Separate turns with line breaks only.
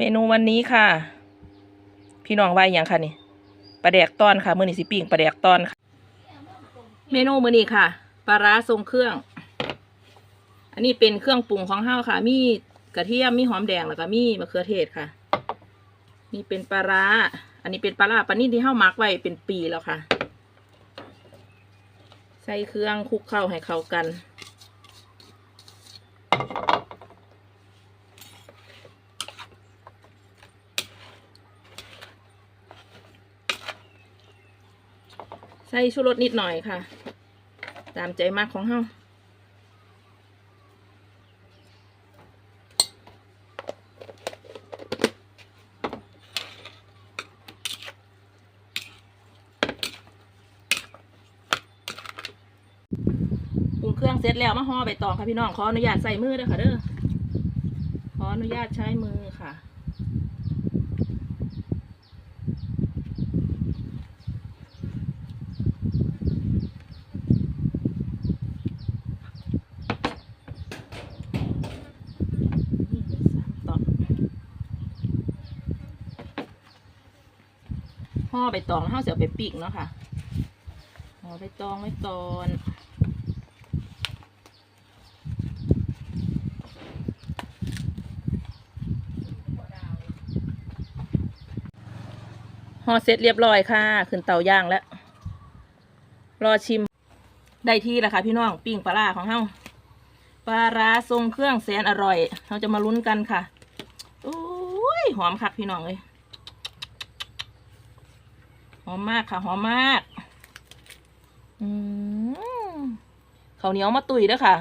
เมนูวันนี้ค่ะ พี่น้องว่าอย่างค่ะนี่ปลาแดกตอนค่ะ มื้อนี่สิปิ้งปลาแดกตอนค่ะ เมนูมือนี้ค่ะปลาร้าทรงเครื่อง อันนี้เป็นเครื่องปรุงของเฮาค่ะ มีกระเทียมมีหอมแดงแล้วก็มีมะเขือเทศค่ะ นี่เป็นปลาร้า อันนี้เป็นปลาร้าปลานิ่ที่เฮามักไว้เป็นปีแล้วค่ะ ใส่เครื่องคลุกเข้าให้เข้ากัน ใส่ชูรสนิดหน่อยค่ะ ตามใจมากของเฮาปรุงเครื่องเสร็จแล้วมาห่อใบตองค่ะพี่น้องขออนุญาตใส่มือเด้อค่ะเด้อขออนุญาตใช้มือค่ะ นี่เลยสามตอน ห่อใบตองแล้วเฮาเสียไปปีกเนาะค่ะห่อใบตองไว้ตอนห่อเสร็จเรียบร้อยค่ะ ขึ้นเตาย่างแล้ว รอชิม ได้ที่แล้วค่ะพี่น้อง ปิ้งปลาร้าของเฮาปลาร้าทรงเครื่องแสนอร่อย เราจะมาลุ้นกันค่ะ โอ้ย หอมคักพี่น้องเลย อมมากค่ะหอมมาก อืมข้าวเหนียวมาตุยด้วยค่ะ